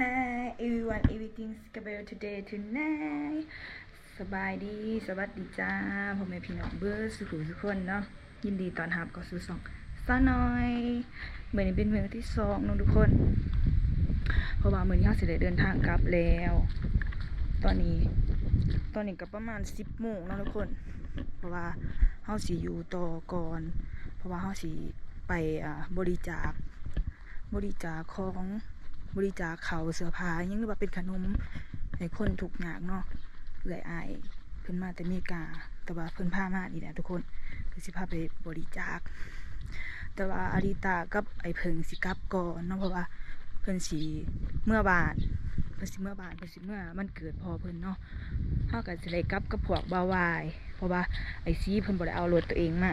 Hi everyone everything's good today tonight สบายดี สวัสดีจ้าพ่อแม่พี่น้องเบอร์สุขุทุกคนเนาะ ยินดีตอนรับเข้าสู่สองซาน้อยเหมือนเป็นเมื้อที่สองน้องทุกคน เพราะว่าเมือนี้เราสิได้เดินทางกลับแล้ว ตอนนี้ ตอนนี้ก็ประมาณ10โมงเนาะทุกคน เพราะว่าเฮาสิอยู่ต่อก่อน เพราะว่าเฮาสิไปบริจาค บริจาคของ บริจาคเขาเสื้อผ้ายังหรือว่าเป็นขนมให้คนถูกข์ยากเนาะเอื่อยอายเพิ่นมาแต่เมริกา แต่ว่าเพิ่นพามานี่แหละทุกคนเพิ่นสิพาไปบริจาค แต่ว่าอาริตากับไอ้เพิงสิกลับก่อนเนาะเพราะว่าเพิ่นสิเมื่อบานเพิ่นสิเมื่อบานเพิ่นสิเมื่อมันเกิดพอเพิ่นเนาะเฮาก็สิได้กลับกับพวกบาววาย เพราะว่าไอ้ซีเพิ่นบ่ได้เอารถตัวเองมา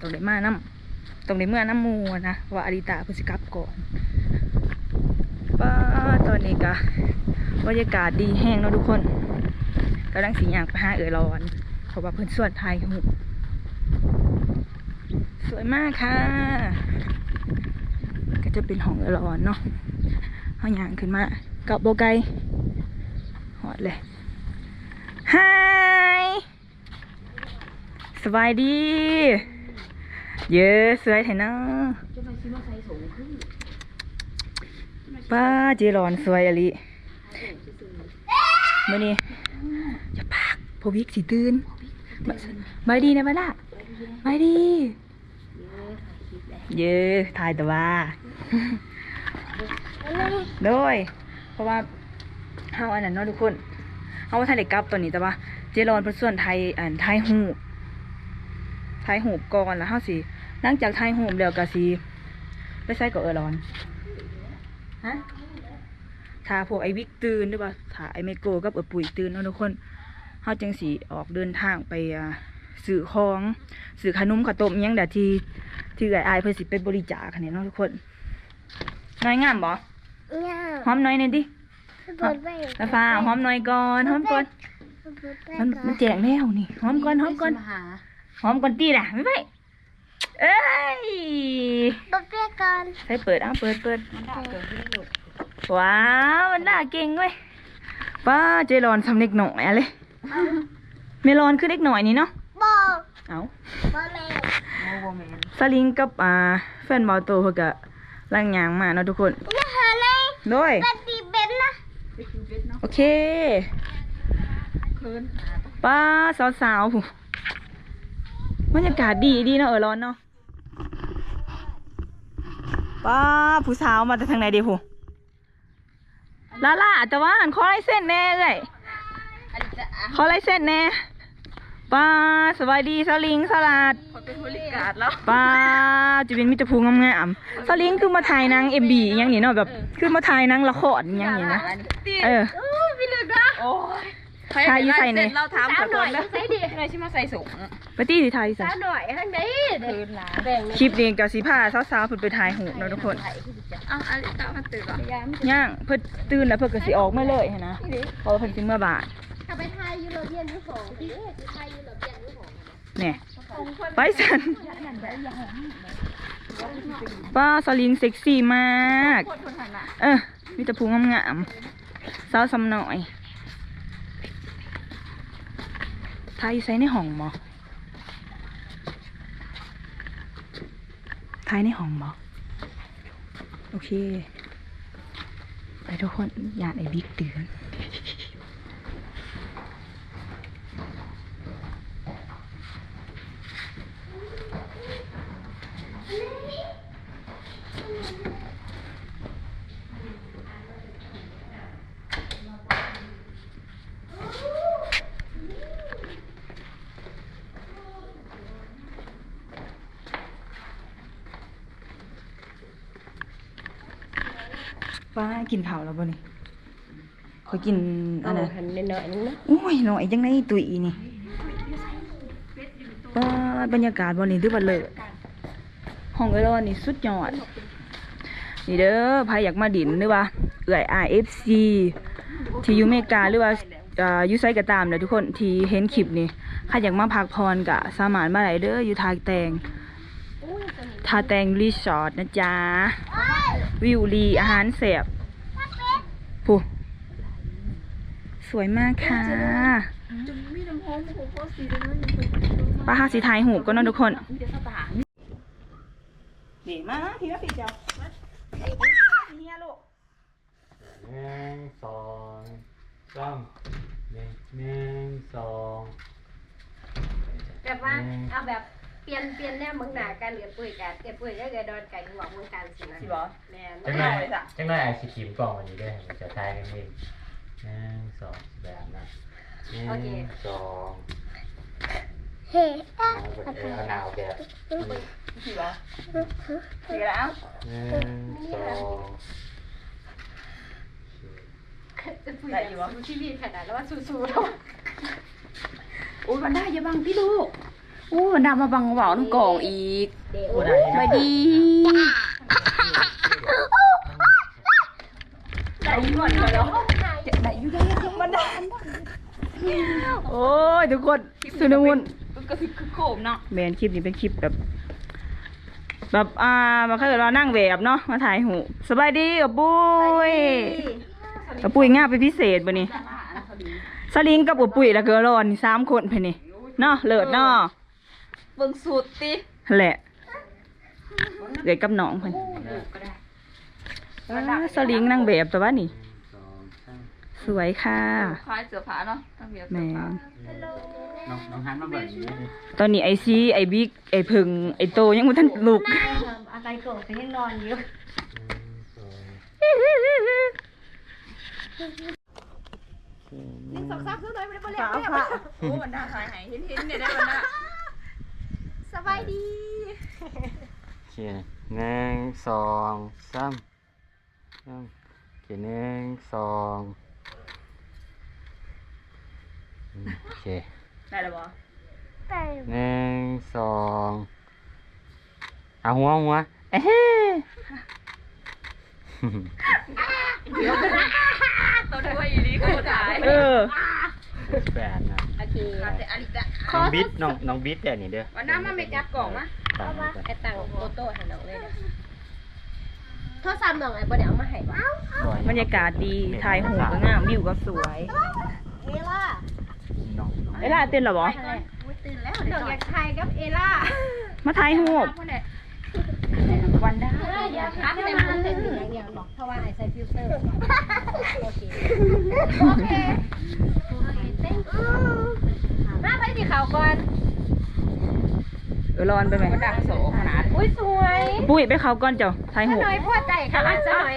ต้องได้มานํตรงในเมื่อน้ำมูนะว่าอาริตาเพิ่นสิกลับก่อน ป้าตอนนี้ก็บรรยากาศดีแห้งเนาะทุกคนกำลังสีอยางไปหาเอ๋ยร้อนเพราะว่าเพิ่อนสวนไทยหูสวยมากค่ะ ก็จะเป็นห้องเอ๋ยร้อนเนาะเฮาย่างขึ้นมากับโบไกหอดเลย Hi สบายดี เยอะสวยแท้เนาะ ป้าเจรอนสวยอะลิมื่อนี้อย่าปากพอวิกสิตื่นมาบายดีนะบ้าล่ะบายดี เยอะถ่ายแต่ว่าโดยเพราะว่าเฮาอันนั้นเนาะทุกคนเฮาว่าไทยได้กลับตอนนี้แต่ว่า เจรอนเป็นส่วนไทยอันไทยหูปไทยหูปก่อนแล้วเฮาสิหลังจากไทยหูปแล้วก็สิไปใส่กับเออรอน ฮะถ้าพวกไอวิกตื่นหรือว่าถ้าไอเมโกกับเออปุ๋ยตื่นเนาะทุกคนเฮาจังสีออกเดินทางไปอ่าสื่อของสื่อขนมขาวต้มอิหยังเดี๋ยวที่ที่ไอไอายเพื่อสิไปบริจาคค่ะเนี่ยเนาะทุกคน น้อยงามบ่เนี่ยหอมน้อยหน่อยดิเปิดไปละฟ้าหอมน้อยก่อนหอมก่อนเปิดไปมันมันแจงแล้วนี่หอมก่อนหอมก่อนมาหาหอมก่อนตีน่ะไม่ไป เอ้ยเปิดไปก่อนใส่เปิดอะเปิดเปิดมันด่าเกิดขึ้นลูกว้าวมันน่าเก่งเว้ยป้าเจรอนทำเด็กหน่อยอะเลยเมลอนคือเด็กหน่อยนี่เนาะบอกเอาบอแม่โมโบแมนสลิงกับอ่าแฟนบอลโตเพื่อกะล่างยางมาเนาะทุกคนอย่าหาเลยโดยเป็นตีเบนนะไปคือเวทเนาะโอเคเคินหาปะป้าสาวๆผู้บรรยากาศดีดีเนาะเออร้อนเนาะ ป้าผู้สาวมาจากทางไหนเดียวผู้ลาล่าแต่ว่าหันขอลายเส้นแน่เลยอันนี้จะอะขอลายเส้นแน่ป้าสบายดีสลิงสลัดคนเป็นบริการแล้วป้าจะเป็นมิตรภูงามๆสลิงคือมาถ่ายหนางเอ็มบีอย่างนี้เนาะแบบคือมาถ่ายหนางละครอย่างนี้นะเออโอ้พี่ลึกนะ โอ้ยทายอยู่ใส่ไหนเราถามขอโทษนะใส่ดิอะไรที่มาใส่สูงปาร์ตี้ที่ไทยสิตาหน่อยทั้งนี้เคินหลาแบ่งคลิปนี้กับสีผ้าสาวๆเพิ่นไปถ่ายหูปเนาะทุกคนอ้าวอันนี้ตามันตื่นหรอย่างเพิ่นตื่นแล้วเพิ่นก็สิออกมาเลยหั้นนะเพราะว่าเพิ่นสิเมื่อบาทถ้าไปไทยยูโรเปียนที่สองที่จะไทยยูโรเปียนที่สองแหน่ไปสันป้าสลิงเซ็กซี่มากโคตรคนหันอะเออมีแต่ภูงามๆสาวซ้ำหน่อย ทายใส่ในห้องมั้งทายในห้องบ่โอเค ไปทุกคนอยากไอ้บิ๊กตื่น ป้ากินข้าวแล้วบ่นี่ขอยกินอัอันนนั้นั้นนน้อยนึงนะโอ้ยหน่อยจังไดตุยนี่ป้าบรรยากาศบ่นี่ถือว่าเลิศห้องเอรอนนี่สุดยอด นี่เด้อใครอยากมาดินหรือว่าเอื่อย RFC ที่อยู่อเมริกาหรือว่าอ่าอยู่ไสก็ตามเด้อทุกคนที่เห็นคลิปนี่ใครอยากมาพักพรก็สามารถมาได้เด้ออยู่ทางแตงทาแตงรีสอร์ทนะจ๊ะ วิวดีอาหารแสบผู้สวยมากค่ะป้าห้าสีไทยหูก็เนาะทุกคนเดี๋ยวมาพี่ว่าพี่เจ้าเนี่ยลูกหนึ่งสองสามหนึ่งหนึ่งสองแบบว่าเอาแบบ เปลี่ยนเปลี่ยนแนวเมืองหนากันเรียนปุ๋ยกันเรียนปุ๋ยก็จะโดนไก่หัวเมืองกันสินะสิบอแม่นจังได้จังได้ไอศครีมกล่องวันนี้ด้วยมันจะทายกันเองหนึ่งสองแบบนะหนึ่งสองเฮ้เอาแบบเอาหนาวแบบนี้สิบอสิแล้วหนึ่งสองจะปุ๋ยแบบสู้ชีวิตขนาดแล้วว่าสู้ๆแล้วโอ้ยวันได้อย่าบังพี่ลูก โอ้วันดามาบังเบาน้ำกล่องอีกเด็กโอ้ได้ไปดีได้ยินก่อนเดี๋ยวได้อยู่ได้มันได้โอ้ยทุกคนสุนวุนก็คือคือโคมเนาะแมนคลิปนี้เป็นคลิปแบบ แบบอ่ามาเคยเรานั่งแบบเนาะมาถ่ายหูสบายดีกับปุ้ยกับปุ้ยง่าเป็นพิเศษบ่นี่สลิงกับกับปุ้ยแล้วก็รอนนี่สามคนเพนนี่เนาะเลิศเนาะ เบิ่งสูตรตินั่นแหละเกิดกับน้องเพิ่นก็ได้อ่าสลิงนั่งแบบแต่ว่านี่ สองสามสวยค่ะ คล้ายเสื้อผ้าเนาะตั้งเบียร์แมเสื้อผ้านน้องน้องฮันมาแบบนี้เลยตอนนี้ไอซีไอบิ๊กไอพึงไอโตยังไม่ทันลุก อะไรโกรธยังนอนอยู่หนึ่งสองสองสามสู้เลยไม่ได้บ่เรียฟ้ากฟ้าโอ้วันดาคลายหายเห็นเห็นเนี่ยได้วันดา สบายดีโอเคหนึ่งสองสามสามโอเคหนึ่งสองอืมโอเคได้แล้วบ่แต่หนึ่งสองเอาหัวหัวเอ๊ะตัวด้วยอีนี้ก็ตายเออแปดนะ โอเคแต่อลิตะน้องบิดน้องน้องบิดแต่นี่เด้อวันน้ามาไม่จับกล่องมะตามเอาไปมาไอ้ตังโตโต้ให้น้องเลยนะโทรศัพท์น้องไอ้บ่ได้เอามาให้บ่บรรยากาศดีถ่ายหูก็งามวิวก็สวยเอล่าน้องน้องเวลาเต้นเหรอบอตื่นแล้วน้องอยากถ่ายกับเอล่ามาถ่ายหูปวันด้าอยากถ่ายแต่มันเป็นอย่างเดียวหรอกเพราะว่าไอ้ใส่ฟิลเตอร์โอเคโอเค thank you มาไปที่เขาก่อนเออร้อนไปไหมดังโสขนาด อุ้ยสวยปุ้ยไปเขาก่อนเจ้าถ่ายหูหน่อยพ่อใจค่ะอาจารย์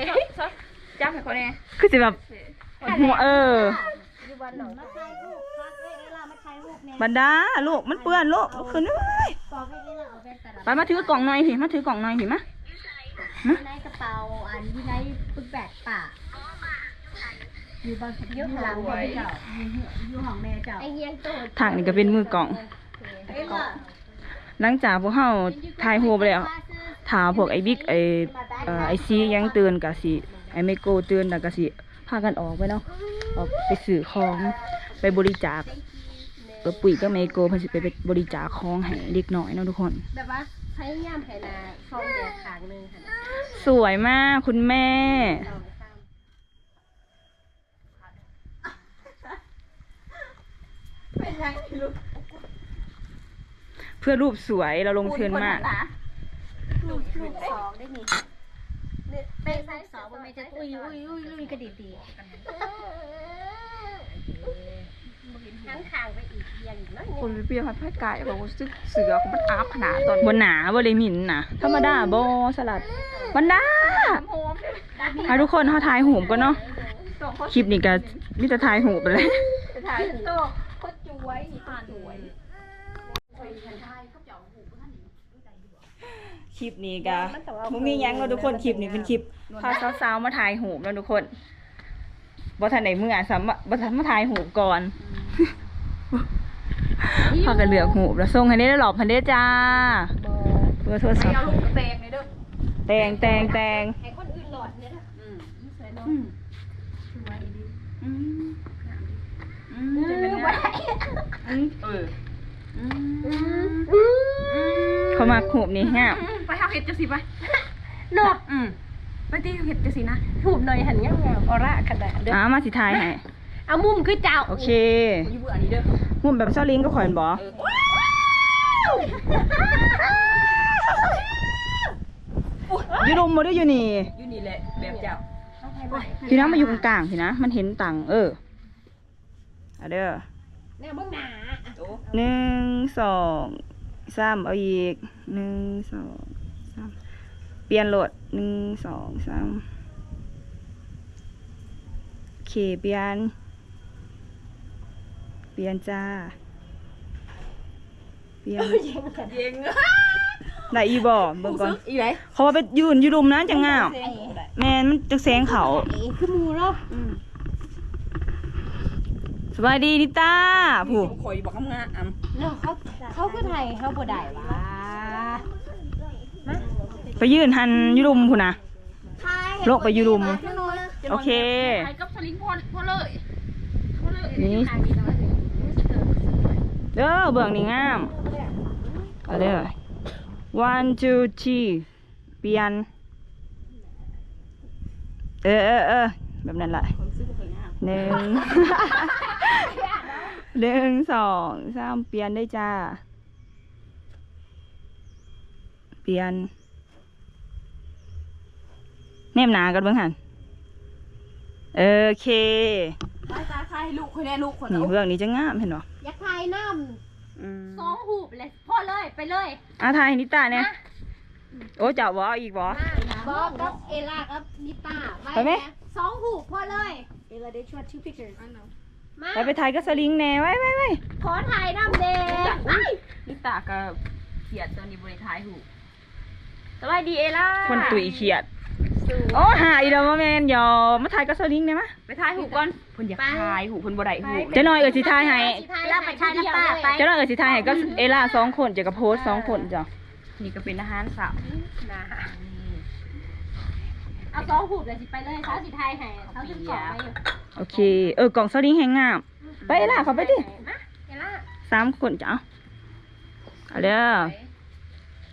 จับให้คนนี้คือสิแบบหัวเอออยู่บ้านหนองมาถ่ายรูปพักเอ้เอล่ามาถ่ายรูปแม่บรรดาลูกมันเปื้อนลูกลูกขึ้นเอ้ยบอกให้เอล่าเอาเป็นตลาดไปมาถือกล่องหน่อยสิมาถือกล่องหน่อยสิมาอยู่ในกระเป๋าอันอยู่ในปึกแบกป่า อยู่บางอยู่หลังของเจ้าอยู่ของแม่เจ้าไอเฮียงโตทางนี้ก็เป็นมือกล่องเอล่าหลังจากพวกเฮาถ่ายหูไปแล้วถามพวกไอ้บิ๊กไอ้เอ่อไอ้ซียังเตือนกะสิไอ้ไมโกเตือนน่ะกะสิพากันออกไปเนาะออกไปซื้อของไปบริจาคเออปุ๋ยก็ไมโกเพิ่นสิไปบริจาคของให้เด็กน้อยเนาะทุกคนแบบว่าพยายามให้นาซองแดดขางหนึงค่ะสวยมากคุณแม่ เราไปตามเป็นยังลูกเพื่อรูปสวยเราลงเทือนมากลูกลูกสองได้นี่เป็นไซส์สองมันไม่จะอุ้ยอุ้ยอุ้ยอุ้ยกระดิกดีทั้งขางไปอีกเอียงอีกน้อยหนึงคนเปรี้ยวพัดไก่บอกว่าซึกเสือของมันอาบขนาดตอนบนหนาบริมินนะธรรมดาบสลัดบรรดาโฮมให้ทุกคนเขาถ่ายหูปกันเนาะส่งเขาคลิปนี้ก็มิจะถ่ายหูปไปเลยจะถ่ายโตก็จวยผ่านจวย คลิปนี้ก็มึงมีหยังเราะทุกคนคลิปนี้เป็นคลิปพาสาวๆมาถ่ายหูปแล้วทุกคนบ่ทันไหนเมื่อสามบ่ทันมาถ่ายหูปก่อนพากันเหลือกหูปแล้วส่งให้ได้หลอบพันได้จ้าเบอร์โทรศัพท์เอาลูกกระเตงเลยเด้อแตงแตงแตงให้คนอื่นหลอดเนี่ยนะอืมสวยเนาะอืมสวยดีอืมอือืมจะเป็นมยังไว้ไงอืมเอออืมอืม เขามาหูปนี่ฮะไป เอาเห็ดจะสิไปเนาะอืมไปตีเห็ดจังสินะหูบหน่อยหันงามๆออร่าขนาดเด้ออ่ามาสิทายให้เอามุมคือเจ้าโอเคอยู่เบื่ออันนี้เด้อหุ่มแบบเซาลิงก็ข่อยบ่อยู่รุมบ่ได้อยู่นี่อยู่นี่แหละแบบเจ้าพี่นะมาอยู่กลางๆพี่นะมันเห็นตังเออเอาเด้อแนวเบื้องหน้าโอ้หนึ่งสองสามเอาอีกหนึ่งสองสามเปลี่ยนโหลดหนึ่งสองสามโอเคเปลี่ยน เปลี่ยนจ้า เปลี่ยนเย็งได้อีบ่เบิ่งก่อนอีไหนเขาว่าไปยืนอยู่รุมนะจังงามแมนมันจะแสงเขาเอ้คือหมูเนาะสบายดีนิต้าผู้ข่อยบอกคำงานอ่ำเนาะเขาเขาคือไทยเขาบ่ได้วะ ไปยืนหันอยู่รุมผู้นะโลกไปอยู่รุม โอเค ไปกับสลิงพอพอเลยพอเลยนี่เด้อเบื้องนี่งามเอาเด้อ one two three เปลี่ยน เออเออเออแบบนั้นแหละหนึ่งหนึ่งสองสามเปลี่ยนได้จ้า เปลี่ยน แนมหนากันเบ้างหันโอเคตายตายใครลูกคนแน่ลูกคนนี่เบื้องนี้จะงามเห็นบ่อยากไทยน้อืมำสองหูบเลยพ่อเลยไปเลยอาทายนิตาเนี่ยโอ้เจ้าบ่เอาอีกบ่บอกกับเอล่ากับนิต้าไปไหมสองหูบพ่อเลยเอล่าได้ชวด two pictures มาไปไปถ่ายกับสลิงแหน่ไว้ไว้ไว้ขอถ่ายน้ำเด็กนี่ตากับเขียดตอนนี้บริท้ายหูสบายดีเอล่าคนตุยเขียด โอ้หาอีดอกมาแมนยอมมาถ่ายกับสลิงได้มะไปท้ายหูก่อนเพิ่นอยากทายหูเพิ่นบ่ได้หูเจ้าน้อยเอ๋ยสิถ่ายให้แล้วไปถ่ายน้ำป้าไปเจ้าน้อยเอ๋ยสิถ่ายให้ก็เอล่าสองคนเจะกับโพสต์สองคนจ้ะนี่ก็เป็นอาหารสาวนะเอาสองหูบเลยสิไปเลยเขาสิไทยให้เขาสิขอไปอยู่โอเค เออกล่องสลิงแห้งงามไปเอล่าเข้าไปดิมาเอล่าสามคนจ้ะเอาเด้อ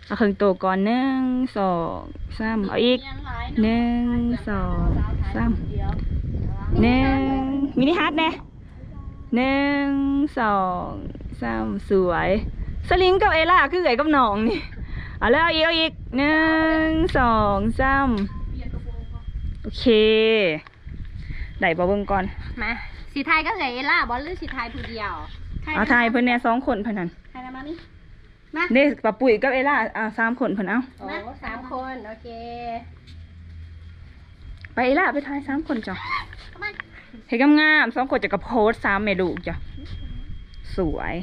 เอาครึ่งตัวก่อนหนึ่งสองสามเอาอีกหนึ่งสองสามหนึ่งมินิฮาร์ดแน่หนึ่งสองสามสวย สลิงกับเอล่าคือไก่กับหนองนี่เอาแล้วเอาอีกเอาอีกหนึ่งสองสามโอเคได้บ่เบิ่งก่อนมาสีไทยก็เหลือเอล่าบอลหรือสีไทยผู้เดียวเอาทายเพิ่นแน่สองคนเพิ่นนั่นไทยแล้วมา นี่เด้ปะปุ๋ยกับเอล่าอ่าสามคนเพิ่นเอาโอ้สามคนโอเคไปเอล่าไปทายสามคนจ้ะมาเฮ้ยงามๆสองคนจะกับโพสต์สามเมลูกจ้ะสวย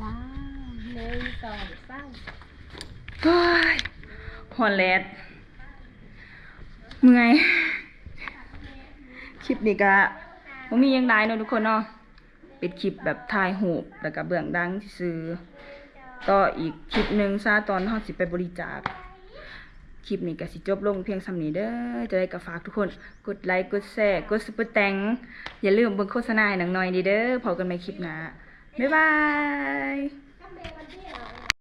ว้าวหนึ่งสองสามเฮ้ยฮอนแลดเมื่อยคลิปนี้ก็บ่มีหยังไดเนาะทุกคนเนาะ ปิดคลิปแบบถ่ายหูปแล้วก็เบื้องดังซื้อต่ออีกคลิปหนึ่งซาตอนห้องสิไปบริจาคคลิปนี้ก็สิจบลงเพียงสำนีเด้อจะได้ก็ฝากทุกคนกดไลค์กดแชร์กดซุปเปอร์แตงอย่าลืมเบิ่งโฆษณาหนังหน่อยดีเด้อพอกันใหม่คลิปหน้าบ๊ายบาย